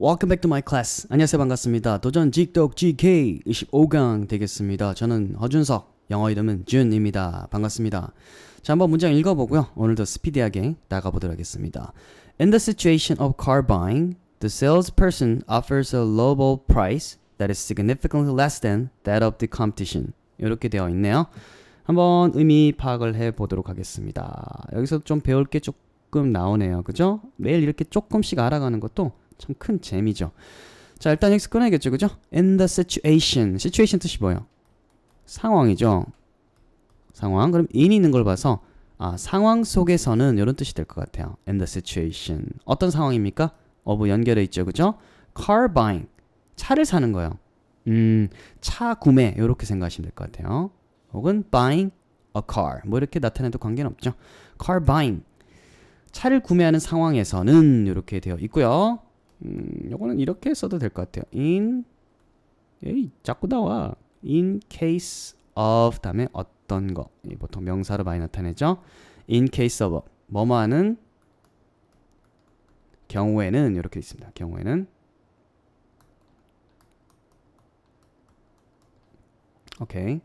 Welcome back to my class. 안녕하세요 반갑습니다. 도전 직독 GK 25강 되겠습니다. 저는 허준석, 영어 이름은 준입니다. 반갑습니다. 자 한번 문장 읽어보고요. 오늘도 스피디하게 나가보도록 하겠습니다. In the situation of car buying, the salesperson offers a lowball price that is significantly less than that of the competition. 이렇게 되어 있네요. 한번 의미 파악을 해보도록 하겠습니다. 여기서 좀 배울 게 조금 나오네요. 그죠? 매일 이렇게 조금씩 알아가는 것도 참 큰 재미죠. 자, 일단 여기서 끊어야겠죠. 그죠? In the situation. situation 뜻이 뭐예요? 상황이죠. 상황. 그럼 in이 있는 걸 봐서 아, 상황 속에서는 이런 뜻이 될 것 같아요. In the situation. 어떤 상황입니까? of 연결해 있죠. 그죠? car buying. 차를 사는 거예요. 음, 차 구매. 이렇게 생각하시면 될 것 같아요. 혹은 buying a car. 뭐 이렇게 나타내도 관계는 없죠. car buying. 차를 구매하는 상황에서는 이렇게 되어 있고요. 음, 요거는 이렇게 써도 될 것 같아요. in 에이, 자꾸 나와. in case of 다음에 어떤 거. 이 보통 명사로 많이 나타내죠. in case of 뭐뭐 하는 경우에는 이렇게 있습니다. 경우에는 오케이.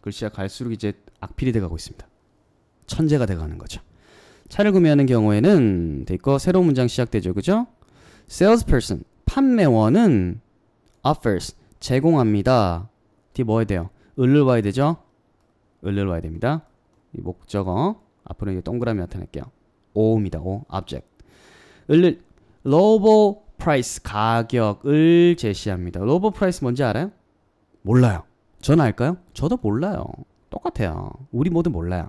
글씨가 갈수록 이제 악필이 돼가고 있습니다. 천재가 돼가는 거죠. 차를 구매하는 경우에는 돼 있고 새로운 문장 시작되죠. 그죠? Salesperson 판매원은 offers 제공합니다. 뒤에 뭐 해야 돼요? 을을 와야 되죠? 을을 와야 됩니다. 이 목적어 앞으로 이제 동그라미 나타낼게요. o입니다. o object. 을을 lowball price 가격을 제시합니다. lowball price 뭔지 알아요? 몰라요. 전 알까요? 저도 몰라요. 똑같아요. 우리 모두 몰라요.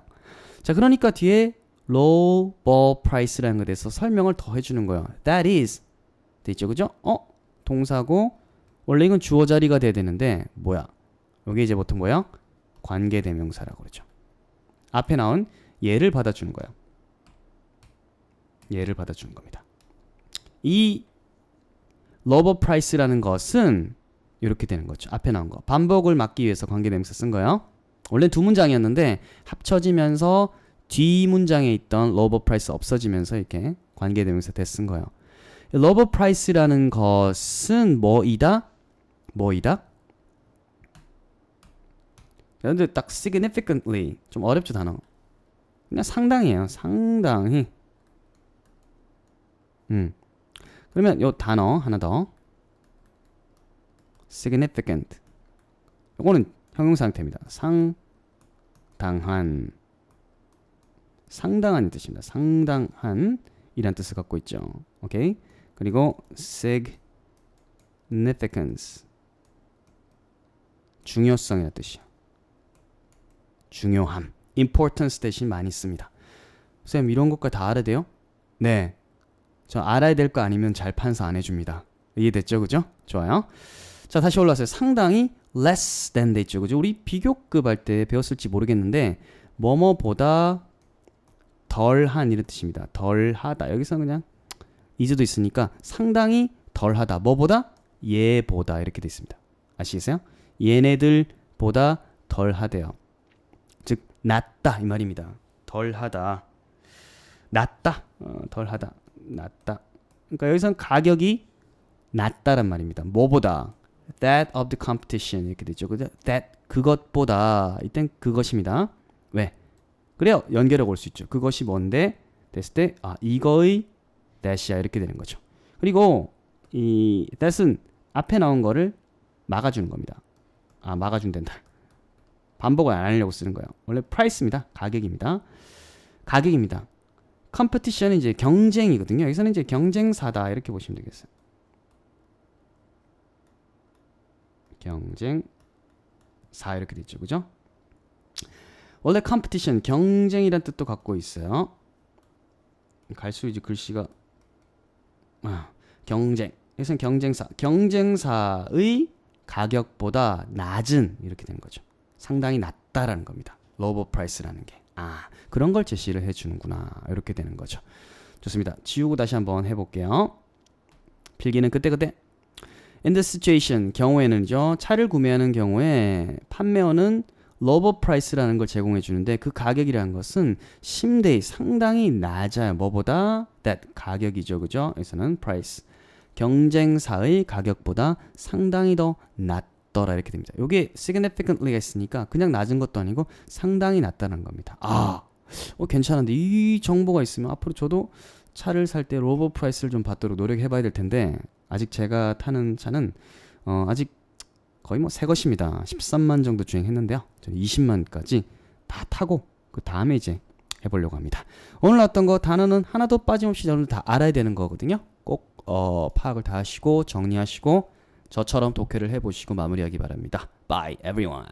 자, 그러니까 뒤에 low ball price라는 것에 대해서 설명을 더 해주는 거예요. That is 돼 있죠, 그죠? 어 동사고 원래 이건 주어 자리가 돼야 되는데 뭐야? 여기 이제 보통 뭐야? 관계 대명사라고 그러죠. 앞에 나온 얘를 받아주는 거예요. 얘를 받아주는 겁니다. 이 low price라는 것은 이렇게 되는 거죠. 앞에 나온 거 반복을 막기 위해서 관계 대명사 쓴 거예요. 원래 두 문장이었는데 합쳐지면서 뒤 문장에 있던 러버 프라이스 없어지면서 이렇게 관계 대명사 대쓴 거예요. 러버 프라이스라는 것은 뭐이다? 뭐이다? 근데 딱 significantly 좀 어렵죠 단어. 그냥 상당히예요. 상당히. 음. 그러면 요 단어 하나 더. significant. 요거는 형용사 상태입니다. 상당한. 상당한 뜻입니다. 상당한 이란 뜻을 갖고 있죠. 오케이? 그리고 significance 중요성이라는 뜻이야. 중요함. importance 대신 많이 씁니다. 쌤 이런 것까지 다 알아야 돼요? 네. 저 알아야 될 거 아니면 잘 판사 안 해줍니다. 이해됐죠? 그죠? 좋아요. 자 다시 올라왔어요. 상당히 less than 돼 있죠. 그죠? 우리 비교급 할 때 배웠을지 모르겠는데 뭐뭐보다 덜한 이런 뜻입니다. 덜하다. 여기서 그냥 이즈도 있으니까 상당히 덜하다. 뭐보다? 얘보다 이렇게 돼 있습니다. 아시겠어요? 얘네들보다 덜하대요. 즉 낫다 이 말입니다. 덜하다. 낫다. 어, 덜하다. 낫다. 그러니까 여기서는 가격이 낮다란 말입니다. 뭐보다? That of the competition 이렇게 되죠. 그죠? That 그것보다 이땐 그것입니다. 왜? 그래요. 연결해 볼 수 있죠. 그것이 뭔데? 됐을 때, 아, 이거의 that이야. 이렇게 되는 거죠. 그리고 이 that은 앞에 나온 거를 막아주는 겁니다. 아, 막아준단다. 반복을 안 하려고 쓰는 거예요. 원래 price입니다. 가격입니다. 가격입니다. competition은 이제 경쟁이거든요. 여기서는 이제 경쟁사다. 이렇게 보시면 되겠어요. 경쟁사 이렇게 됐죠. 그죠? 원래 컴피티션 경쟁이란 뜻도 갖고 있어요. 갈수록 이제 글씨가 아, 경쟁. 여기서는 경쟁사. 경쟁사의 가격보다 낮은 이렇게 되는 거죠. 상당히 낮다라는 겁니다. 로버 프라이스라는 게. 아, 그런 걸 제시를 해 주는구나. 이렇게 되는 거죠. 좋습니다. 지우고 다시 한번 해 볼게요. 필기는 그때그때 In this situation 경우에는요. 차를 구매하는 경우에 판매원은 러버 프라이스라는 걸 제공해 주는데 그 가격이라는 것은 심대히 상당히 낮아요. 뭐보다 that 가격이죠. 그죠? 여기서는 price. 경쟁사의 가격보다 상당히 더 낮더라 이렇게 됩니다. 이게 significantly가 있으니까 그냥 낮은 것도 아니고 상당히 낮다는 겁니다. 아, 어, 괜찮은데 이 정보가 있으면 앞으로 저도 차를 살 때 로버 프라이스를 좀 받도록 노력해봐야 될 텐데 아직 제가 타는 차는 어, 아직 거의 뭐 새 것입니다. 13만 정도 주행했는데요. 저는 20만까지 다 타고 그 다음에 이제 해보려고 합니다. 오늘 나왔던 거 단어는 하나도 빠짐없이 여러분 다 알아야 되는 거거든요. 꼭 어, 파악을 다 하시고 정리하시고 저처럼 독해를 해보시고 마무리하기 바랍니다. Bye everyone.